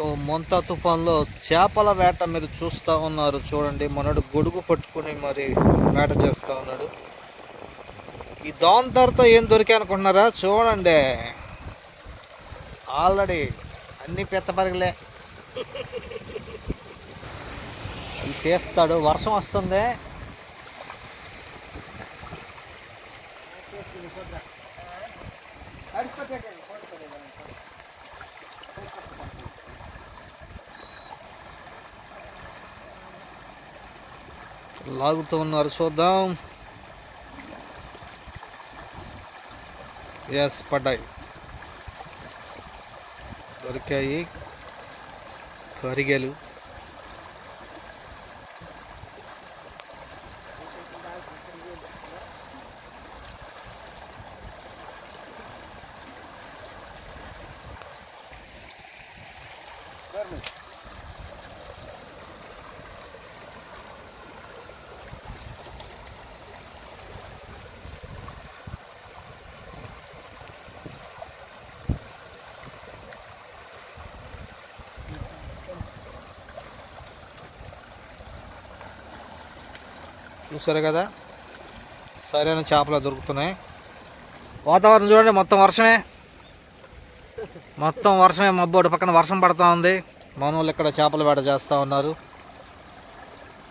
So మొంత తుఫాన్లో చేపల వేట మీరు చూస్తూ ఉన్నారు. చూడండి మనడు గొడుగు పట్టుకుని మరి వేట చేస్తూ ఉన్నాడు. ఈ దోంతరతో ఏం దొరికాయి అనుకుంటున్నారా? చూడండి. ఆల్రెడీ అన్ని పెత్తపరగలే ఇది తీస్తాడు వర్షం వస్తుంది. లాగుతూ ఉన్నారు చూద్దాం. ఎస్ పడ్డాయి. దొరికాయి. కరిగెలు చూసారు కదా? సరైన చేపలు దొరుకుతున్నాయి. వాతావరణం చూడండి మొత్తం వర్షమే. మొత్తం వర్షమే. మబ్బోడు పక్కన వర్షం పడతా ఉంది. మనోళ్ళు ఇక్కడ చేపల వేట చేస్తూ ఉన్నారు.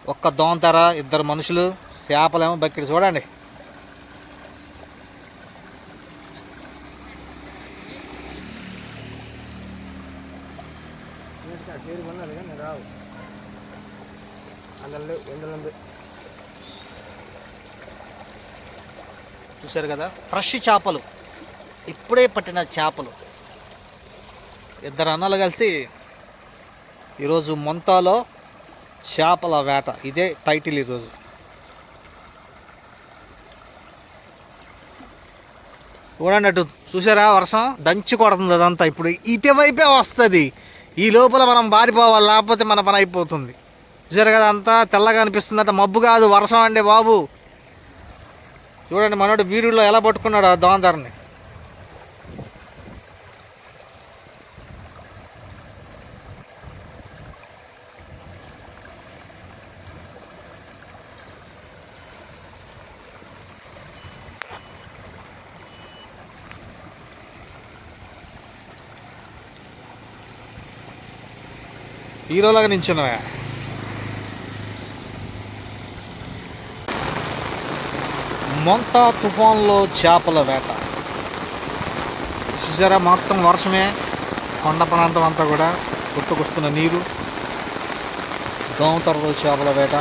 ఒక్క దోంతర ఇద్దరు మనుషులు చేపలేమో బక్కిడి చూడండి. రావు. అందులో ఎందులో చూశారు కదా? ఫ్రెష్ చేపలు. ఇప్పుడే పట్టిన చేపలు. ఇద్దరు అన్నలు కలిసి ఈరోజు మొంతాలో చేపల వేట. ఇదే టైటిల్ ఈరోజు. చూడండి అటు. చూసారా వర్షం దంచి కొడుతుంది అదంతా ఇప్పుడు. ఇటువైపే వస్తుంది. ఈ లోపల మనం బారిపోవాలి లేకపోతే మన పని అయిపోతుంది. చూసారు కదా అంతా? తెల్లగా అనిపిస్తుంది. అంత మబ్బు కాదు వర్షం అండి బాబు. చూడండి మనోడు వీరుల్లో ఎలా పట్టుకున్నాడు ఆ దోందరని. హీరోలాగా నించున్నాయా మొంతా తుఫాన్లో చేపల వేట. చూసారా మొత్తం వర్షమే కొండ ప్రాంతం అంతా కూడా కొట్టుకొస్తున్న నీరు. దోమతరలో చేపల వేట.